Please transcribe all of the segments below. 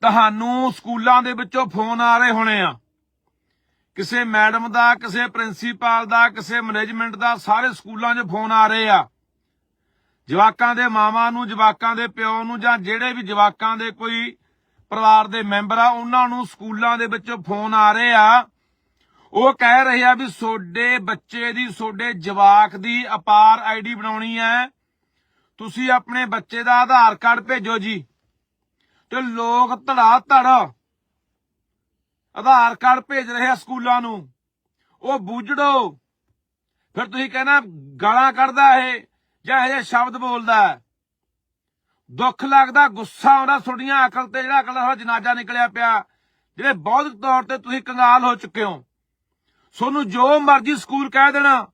ਤੁਹਾਨੂੰ ਸਕੂਲਾਂ ਦੇ ਵਿੱਚੋਂ ਫੋਨ ਆ ਰਹੇ ਹੋਣੇ ਆ। ਕਿਸੇ ਮੈਡਮ ਦਾ, ਕਿਸੇ ਪ੍ਰਿੰਸੀਪਲ ਦਾ, ਕਿਸੇ ਮੈਨੇਜਮੈਂਟ ਦਾ ਸਾਰੇ ਸਕੂਲਾਂ 'ਚ ਫੋਨ ਆ ਰਹੇ ਆ। ਜਵਾਕਾਂ ਦੇ ਮਾਵਾਂ ਨੂੰ, ਜਵਾਕਾਂ ਦੇ ਪਿਓ ਨੂੰ ਜਾਂ ਜਿਹੜੇ ਵੀ ਜਵਾਕਾਂ ਦੇ ਕੋਈ ਪਰਿਵਾਰ ਦੇ ਮੈਂਬਰ ਆ, ਉਹਨਾਂ ਨੂੰ ਸਕੂਲਾਂ ਦੇ ਵਿੱਚੋਂ ਫੋਨ ਆ ਰਹੇ ਆ। ਉਹ ਕਹਿ ਰਹੇ ਆ ਵੀ ਤੁਹਾਡੇ ਬੱਚੇ ਦੀ ਤੁਹਾਡੇ ਜਵਾਕ ਦੀ ਅਪਾਰ ਆਈਡੀ ਬਣਾਉਣੀ ਹੈ। ਤੁਸੀਂ ਆਪਣੇ ਬੱਚੇ ਦਾ ਆਧਾਰ ਕਾਰਡ ਭੇਜੋ ਜੀ। ਤੇ ਲੋਕ ਧੜਾ ਧੜ ਆਧਾਰ ਕਾਰਡ ਭੇਜ ਰਹੇ ਆ ਸਕੂਲਾਂ ਨੂੰ। ਉਹ ਬੂਝੜੋ। ਫਿਰ ਤੁਸੀਂ ਕਹਿਣਾ, ਗਾਲਾਂ ਕੱਢਦਾ ਇਹ, ਜਾਂ ਇਹ ਸ਼ਬਦ ਬੋਲਦਾ ਦੁੱਖ ਲੱਗਦਾ, ਗੁੱਸਾ ਆਉਂਦਾ, ਤੁਹਾਡੀਆਂ ਅਕਲ ਤੇ ਜਿਹੜਾ ਅਕਲ ਦਾ ਜਨਾਜ਼ਾ ਨਿਕਲਿਆ ਪਿਆ। ਜਿਹੜੇ ਬੌਧਿਕ ਤੌਰ ਤੇ ਤੁਸੀਂ ਕੰਗਾਲ ਹੋ ਚੁੱਕੇ ਹੋ। ਤੁਹਾਨੂੰ ਜੋ ਮਰਜ਼ੀ ਸਕੂਲ ਕਹਿ ਦੇਣਾ,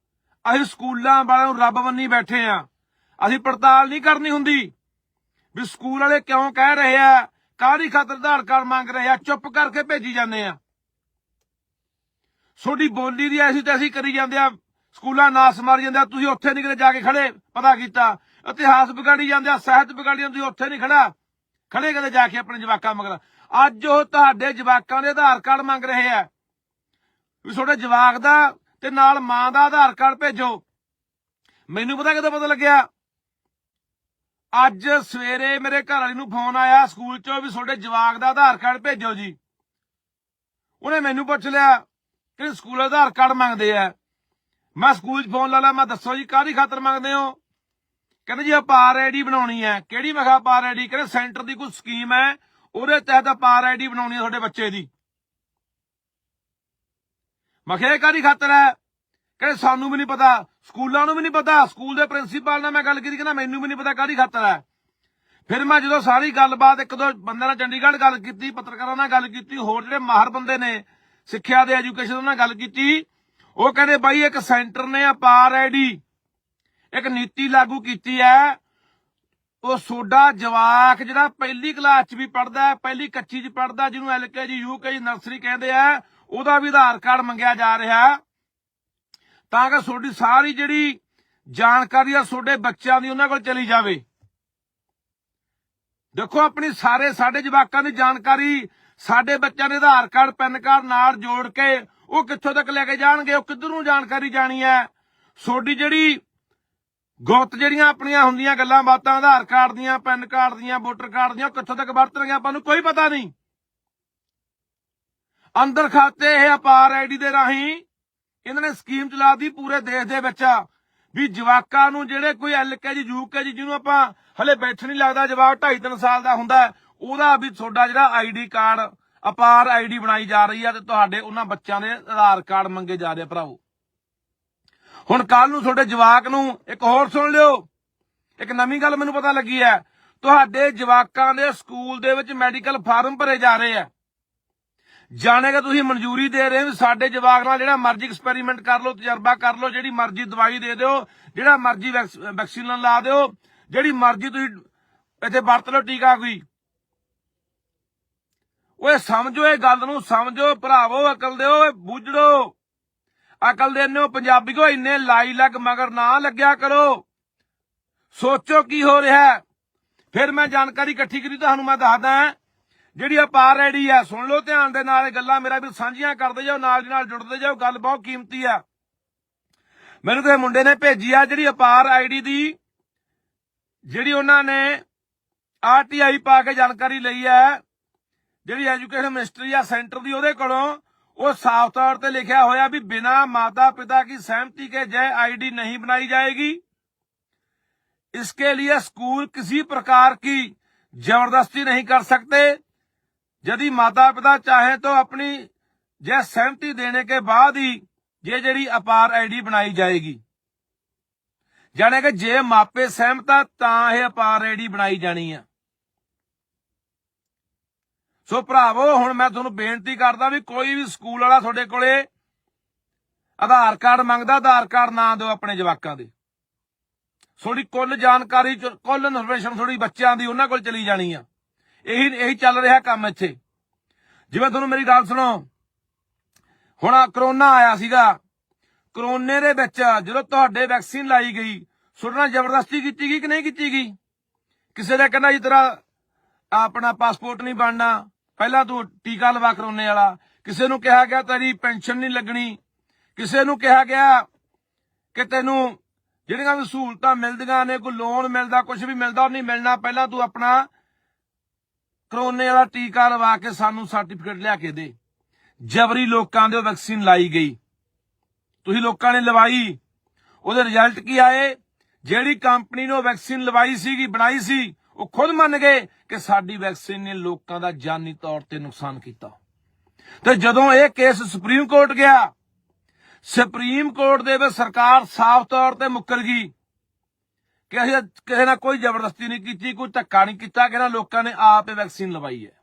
ਅਸੀਂ ਸਕੂਲਾਂ ਵਾਲਿਆਂ ਨੂੰ ਰੱਬ ਬੰਨੀ ਬੈਠੇ ਆ। ਅਸੀਂ ਪੜਤਾਲ ਨਹੀਂ ਕਰਨੀ ਹੁੰਦੀ। ਵੀ ਸਕੂਲ ਵਾਲੇ ਕਿਉਂ ਕਹਿ ਰਹੇ ਆ? ਕਾਹਦੀ ਖਾਤਰ ਆਧਾਰ ਕਾਰਡ ਮੰਗ ਰਹੇ ਆ? ਚੁੱਪ ਕਰਕੇ ਭੇਜੀ ਜਾਂਦੇ ਆ। ਤੁਹਾਡੀ ਬੋਲੀ ਦੀ ਐਸੀ ਤੈਸੀ ਕਰੀ ਜਾਂਦੇ ਆ। ਸਕੂਲਾਂ ਨਾਸ ਮਾਰੀ ਜਾਂਦੇ ਆ। ਤੁਸੀਂ ਉੱਥੇ ਨਹੀਂ ਕਿਤੇ ਜਾ ਕੇ ਖੜੇ, ਪਤਾ ਕੀਤਾ। ਇਤਿਹਾਸ ਵਿਗਾੜੀ ਜਾਂਦੇ ਆ, ਸਾਹਿਤ ਵਿਗਾੜੀ ਜਾਂਦੇ ਤੁਸੀਂ ਉੱਥੇ ਨਹੀਂ ਖੜਾ। ਖੜੇ ਕਦੇ ਜਾ ਕੇ ਆਪਣੇ ਜਵਾਕਾਂ ਮਗਰ। ਅੱਜ ਉਹ ਤੁਹਾਡੇ ਜਵਾਕਾਂ ਦੇ ਆਧਾਰ ਕਾਰਡ ਮੰਗ ਰਹੇ ਆ। ਵੀ ਤੁਹਾਡੇ ਜਵਾਕ ਦਾ ਤੇ ਨਾਲ ਮਾਂ ਦਾ ਆਧਾਰ ਕਾਰਡ ਭੇਜੋ। ਮੈਨੂੰ ਪਤਾ ਕਿਦੋਂ ਪਤਾ ਲੱਗਿਆ? ਅੱਜ ਸਵੇਰੇ ਮੇਰੇ ਘਰ ਵਾਲੀ ਨੂੰ ਫੋਨ ਆਇਆ, ਸਕੂਲ ਚੋਂ ਵੀ ਤੁਹਾਡੇ ਜਵਾਕ ਦਾ ਆਧਾਰ ਕਾਰਡ ਭੇਜੋ ਜੀ। ਉਹਨੇ ਮੈਨੂੰ ਪੁੱਛ ਲਿਆ ਕਿ ਸਕੂਲ ਆਧਾਰ ਕਾਰਡ ਮੰਗਦੇ ਆ। ਮੈਂ ਸਕੂਲ 'ਚ ਫੋਨ ਲਾ ਲਾ, ਮੈਂ ਦੱਸੋ ਜੀ, ਕਾਹਦੀ ਖਾਤਰ ਮੰਗਦੇ ਹੋ? ਕਹਿੰਦੇ ਜੀ ਅਪਾਰ ਆਈਡੀ ਬਣਾਉਣੀ ਹੈ। ਕਿਹੜੀ? ਮੈਂ ਕਿਹਾ ਅਪਾਰ ਆਈਡੀ ਕਹਿੰਦੇ ਸੈਂਟਰ ਦੀ ਕੋਈ ਸਕੀਮ ਹੈ, ਉਹਦੇ ਤਹਿਤ ਅਪਾਰ ਆਈਡੀ ਬਣਾਉਣੀ ਹੈ ਤੁਹਾਡੇ ਬੱਚੇ ਦੀ। ਮੈਂ ਕਾਹਦੀ ਖਾਤਰ ਹੈ? ਕਹਿੰਦੇ ਸਾਨੂੰ ਵੀ ਨਹੀਂ ਪਤਾ, ਸਕੂਲਾਂ ਨੂੰ ਵੀ ਨਹੀਂ ਪਤਾ, ਸਕੂਲ ਦੇ ਪ੍ਰਿੰਸੀਪਲ ਨਾਲ ਮੈਂ ਗੱਲ ਕੀਤੀ, ਕਹਿੰਦਾ ਮੈਨੂੰ ਵੀ ਨਹੀਂ ਪਤਾ ਕਾਹਦੀ ਖਾਤਰ ਹੈ। ਫਿਰ ਮੈਂ ਜਦੋਂ ਸਾਰੀ ਗੱਲਬਾਤ, ਇੱਕ ਦੋ ਬੰਦੇ ਨਾਲ ਚੰਡੀਗੜ੍ਹ ਗੱਲ ਕੀਤੀ, ਪੱਤਰਕਾਰਾਂ ਨਾਲ ਗੱਲ ਕੀਤੀ, ਹੋਰ ਜਿਹੜੇ ਮਾਹਰ ਬੰਦੇ ਨੇ, ਸਿੱਖਿਆ ਦੇ ਐਜੂਕੇਸ਼ਨ ਨਾਲ ਗੱਲ ਕੀਤੀ, ਉਹ ਕਹਿੰਦੇ ਬਾਈ ਇੱਕ ਸੈਂਟਰ ਨੇ ਅਪਾਰ ਆਈਡੀ ਇੱਕ ਨੀਤੀ ਲਾਗੂ ਕੀਤੀ ਹੈ। ਉਹ ਸੋਡਾ ਜਵਾਕ ਜਿਹੜਾ ਪਹਿਲੀ ਕਲਾਸ ਚ ਵੀ ਪੜਦਾ ਹੈ, ਪਹਿਲੀ ਕੱਚੀ ਚ ਪੜਦਾ ਜਿਹਨੂੰ ਐਲਕੇਜੀ ਯੂਕੇਜੀ ਨਰਸਰੀ ਕਹਿੰਦੇ ਆ, ਉਹਦਾ ਵੀ ਆਧਾਰ ਕਾਰਡ ਮੰਗਿਆ ਜਾ ਰਿਹਾ। ਤਾਂ ਕਿ ਤੁਹਾਡੀ ਸਾਰੀ ਜਿਹੜੀ ਜਾਣਕਾਰੀ ਆ ਤੁਹਾਡੇ ਬੱਚਿਆਂ ਦੀ ਉਹਨਾਂ ਕੋਲ ਚਲੀ ਜਾਵੇ। ਦੇਖੋ, ਆਪਣੀ ਸਾਰੇ ਸਾਡੇ ਜਵਾਕਾਂ ਦੀ ਜਾਣਕਾਰੀ, ਸਾਡੇ ਬੱਚਿਆਂ ਦੇ ਆਧਾਰ ਕਾਰਡ, ਪੈਨ ਕਾਰਡ ਨਾਲ ਜੋੜ ਕੇ ਉਹ ਕਿੱਥੋਂ ਤੱਕ ਲੈ ਕੇ ਜਾਣਗੇ, ਉਹ ਕਿੱਧਰ ਨੂੰ ਜਾਣਕਾਰੀ ਜਾਣੀ ਹੈ। ਤੁਹਾਡੀ ਜਿਹੜੀ ਗੁਪਤ ਜਿਹੜੀਆਂ ਆਪਣੀਆਂ ਹੁੰਦੀਆਂ ਗੱਲਾਂ ਬਾਤਾਂ, ਆਧਾਰ ਕਾਰਡ ਦੀਆਂ, ਪੈਨ ਕਾਰਡ ਦੀਆਂ, ਵੋਟਰ ਕਾਰਡ ਦੀਆਂ, ਉਹ ਕਿੱਥੋਂ ਤੱਕ ਵਰਤਣਗੇ ਆਪਾਂ ਨੂੰ ਕੋਈ ਪਤਾ ਨਹੀਂ। ਅੰਦਰ ਖਾਤੇ ਇਹ ਅਪਾਰ ਆਈਡੀ ਦੇ ਰਾਹੀਂ ਇਹਨਾਂ ਨੇ ਸਕੀਮ ਚਲਾਤੀ ਪੂਰੇ ਦੇਸ਼ ਦੇ ਵਿੱਚ ਵੀ ਜਵਾਕਾਂ ਨੂੰ ਜਿਹੜੇ ਕੋਈ ਐਲਕੇਜੀ ਯੂਕੇਜੀ ਜਿਹਨੂੰ ਆਪਾਂ ਹਲੇ ਬੈਠ ਨਹੀਂ ਲੱਗਦਾ ਜਵਾਕ 2.5 3 ਸਾਲ ਦਾ ਹੁੰਦਾ ਹੈ, ਉਹਦਾ ਵੀ ਤੁਹਾਡਾ ਜਿਹੜਾ ਆਈਡੀ ਕਾਰਡ ਅਪਾਰ ਆਈਡੀ ਬਣਾਈ ਜਾ ਰਹੀ ਆ ਤੇ ਤੁਹਾਡੇ ਉਹਨਾਂ ਬੱਚਿਆਂ ਦੇ ਆਧਾਰ ਕਾਰਡ ਮੰਗੇ ਜਾ ਰਹੇ ਆ ਭਰਾਵੋ। ਹੁਣ ਕੱਲ ਨੂੰ ਤੁਹਾਡੇ ਜਵਾਕ ਨੂੰ ਇੱਕ ਹੋਰ ਸੁਣ ਲਿਓ। ਇੱਕ ਨਵੀਂ ਗੱਲ ਮੈਨੂੰ ਪਤਾ ਲੱਗੀ ਹੈ ਤੁਹਾਡੇ ਜਵਾਕਾਂ ਦੇ ਸਕੂਲ ਦੇ ਵਿੱਚ ਮੈਡੀਕਲ ਫਾਰਮ ਭਰੇ ਜਾ ਰਹੇ ਆ। ਜਾਣੇ ਕਿ ਤੁਸੀਂ ਮਨਜ਼ੂਰੀ ਦੇ ਰਹੇ ਹੋ, ਸਾਡੇ ਜਵਾਕ ਨਾਲ ਜਿਹੜਾ ਮਰਜ਼ੀ ਐਕਸਪੈਰੀਮੈਂਟ ਕਰ ਲਓ, ਤਜਰਬਾ ਕਰ ਲਓ, ਜਿਹੜੀ ਮਰਜ਼ੀ ਦਵਾਈ ਦੇ ਦਿਓ, ਜਿਹੜਾ ਮਰਜ਼ੀ ਵੈਕਸੀਨ ਲਾ ਦਿਓ, ਜਿਹੜੀ ਮਰਜ਼ੀ ਤੁਸੀਂ ਇੱਥੇ ਵਰਤ ਲਓ ਟੀਕਾ ਕੋਈ। ਓਏ ਸਮਝੋ ਇਹ ਗੱਲ ਨੂੰ, ਸਮਝੋ, ਭਰਾਵੋ, ਅਕਲ ਦਿਓ, ਓਏ ਬੁੱਝੜੋ। ਅਕਲ ਦੇ ਨੇ ਪੰਜਾਬੀਓ ਇੰਨੇ ਲਾਈ ਲੱਗ ਮਗਰ ਨਾ ਲੱਗਿਆ ਕਰੋ। ਸੋਚੋ ਕੀ ਹੋ ਰਿਹਾ। ਫਿਰ ਮੈਂ ਜਾਣਕਾਰੀ ਇਕੱਠੀ ਕਰੀ, ਤੁਹਾਨੂੰ ਮੈਂ ਦੱਸਦਾ ਜਿਹੜੀ ਅਪਾਰ ਆਈਡੀ ਆ ਸੁਣ ਲਓ ਧਿਆਨ ਦੇ ਨਾਲ ਇਹ ਗੱਲਾਂ ਮੇਰਾ ਵੀ ਸਾਂਝੀਆਂ ਕਰਦੇ ਜਾਓ ਨਾਲ ਦੀ ਨਾਲ ਜੁੜਦੇ ਜਾਓ ਗੱਲ ਬਹੁਤ ਕੀਮਤੀ ਆ ਮੈਨੂੰ ਤੇ ਮੁੰਡੇ ਨੇ ਭੇਜੀ ਆ ਜਿਹੜੀ ਅਪਾਰ ਆਈਡੀ ਦੀ ਜਿਹੜੀ ਉਹਨਾਂ ਨੇ ਆਰਟੀਆਈ ਪਾ ਕੇ ਜਾਣਕਾਰੀ ਲਈ ਹੈ ਜਿਹੜੀ ਐਜੂਕੇਸ਼ਨ ਮਿਨਿਸਟਰੀ ਆ ਸੈਂਟਰ ਦੀ ਉਹਦੇ ਕੋਲੋਂ ਉਹ ਸਾਫ਼ ਤੌਰ ਤੇ ਲਿਖਿਆ ਹੋਇਆ ਵੀ ਬਿਨਾ ਮਾਤਾ पिता की सहमति के जय आईडी नहीं बनाई जाएगी इसके लिए स्कूल किसी प्रकार की जबरदस्ती नहीं कर सकते यदि माता पिता चाहे तो अपनी जय सहमति देने के बाद ही ये ਜਿਹੜੀ ਅਪਾਰ ਆਈਡੀ ਬਣਾਈ ਜਾਏਗੀ ਜਾਣੇ ਕਿ ਜੇ ਮਾਪੇ ਸਹਿਮਤ ਆ ਤਾਂ ਇਹ ਅਪਾਰ ਆਈਡੀ ਬਣਾਈ ਜਾਣੀ ਆ ਸੋ ਭਰਾਵੋ ਹੁਣ ਮੈਂ ਤੁਹਾਨੂੰ ਬੇਨਤੀ ਕਰਦਾ ਵੀ ਕੋਈ ਵੀ ਸਕੂਲ ਵਾਲਾ ਤੁਹਾਡੇ ਕੋਲੇ ਆਧਾਰ ਕਾਰਡ ਮੰਗਦਾ ਆਧਾਰ ਕਾਰਡ ਨਾ ਦਿਓ ਆਪਣੇ ਜਵਾਕਾਂ ਦੇ ਥੋੜੀ ਕੁੱਲ ਜਾਣਕਾਰੀ ਚ- ਕੁੱਲ ਇਨਫੋਰਮੇਸ਼ਨ ਥੋੜੀ ਬੱਚਿਆਂ ਦੀ ਉਹਨਾਂ ਕੋਲ ਚਲੀ ਜਾਣੀ ਆ ਇਹੀ ਇਹੀ ਚੱਲ ਰਿਹਾ ਕੰਮ ਇੱਥੇ। ਜਿਵੇਂ ਤੁਹਾਨੂੰ ਮੇਰੀ ਗੱਲ ਸੁਣੋ। ਹੁਣ ਕਰੋਨਾ ਆਇਆ ਸੀਗਾ। ਕਰੋਨੇ ਦੇ ਵਿੱਚ ਜਦੋਂ ਤੁਹਾਡੇ ਵੈਕਸੀਨ ਲਾਈ ਗਈ, ਤੁਹਾਡੇ ਜ਼ਬਰਦਸਤੀ ਕੀਤੀ ਗਈ ਕਿ ਨਹੀਂ ਕੀਤੀ ਗਈ? ਕਿਸੇ ਨੇ ਕਹਿੰਦਾ ਜੀ ਤੇਰਾ ਆਪਣਾ ਪਾਸਪੋਰਟ ਨਹੀਂ ਬਣਨਾ। ਪਹਿਲਾਂ ਤੂੰ ਟੀਕਾ ਲਵਾ ਕਰੋਨੇ ਵਾਲਾ। ਕਿਸੇ ਨੂੰ ਕਿਹਾ ਗਿਆ ਤੇਰੀ ਪੈਨਸ਼ਨ ਨਹੀਂ ਲੱਗਣੀ। ਕਿਸੇ ਨੂੰ ਕਿਹਾ ਗਿਆ ਕਿ ਤੈਨੂੰ ਜਿਹੜੀਆਂ ਵੀ ਸਹੂਲਤਾਂ ਮਿਲਦੀਆਂ ਨੇ, ਕੋਈ ਲੋਨ ਮਿਲਦਾ ਕੁਝ ਵੀ ਮਿਲਦਾ, ਉਹ ਨਹੀਂ ਮਿਲਣਾ। ਪਹਿਲਾਂ ਤੂੰ ਆਪਣਾ ਕਰੋਨੇ ਵਾਲਾ ਟੀਕਾ ਲਵਾ ਕੇ ਸਾਨੂੰ ਸਰਟੀਫਿਕੇਟ ਲਿਆ ਕੇ ਦੇ। ਜਬਰੀ ਲੋਕਾਂ ਦੇ ਉਹ ਵੈਕਸੀਨ ਲਾਈ ਗਈ। ਤੁਸੀਂ ਲੋਕਾਂ ਨੇ ਲਵਾਈ। ਉਹਦੇ ਰਿਜ਼ਲਟ ਕੀ ਆਏ? ਜਿਹੜੀ ਕੰਪਨੀ ਨੇ ਉਹ ਵੈਕਸੀਨ ਲਵਾਈ ਸੀਗੀ, ਬਣਾਈ ਸੀ, ਉਹ ਖੁਦ ਮੰਨ ਗਏ ਕਿ ਸਾਡੀ ਵੈਕਸੀਨ ਨੇ ਲੋਕਾਂ ਦਾ ਜਾਨੀ ਤੌਰ ਤੇ ਨੁਕਸਾਨ ਕੀਤਾ। ਤੇ ਜਦੋਂ ਇਹ ਕੇਸ ਸੁਪਰੀਮ ਕੋਰਟ ਗਿਆ, ਸੁਪਰੀਮ ਕੋਰਟ ਦੇ ਵਿੱਚ ਸਰਕਾਰ ਸਾਫ਼ ਤੌਰ ਤੇ ਮੁੱਕਰ ਗਈ। ਕਿ ਅਸੀਂ ਕਿਸੇ ਨਾਲ ਕੋਈ ਜ਼ਬਰਦਸਤੀ ਨਹੀਂ ਕੀਤੀ, ਕੋਈ ਧੱਕਾ ਨਹੀਂ ਕੀਤਾ ਕਿ ਇਹਨਾਂ ਲੋਕਾਂ ਨੇ ਆਪ ਇਹ ਵੈਕਸੀਨ ਲਵਾਈ ਹੈ।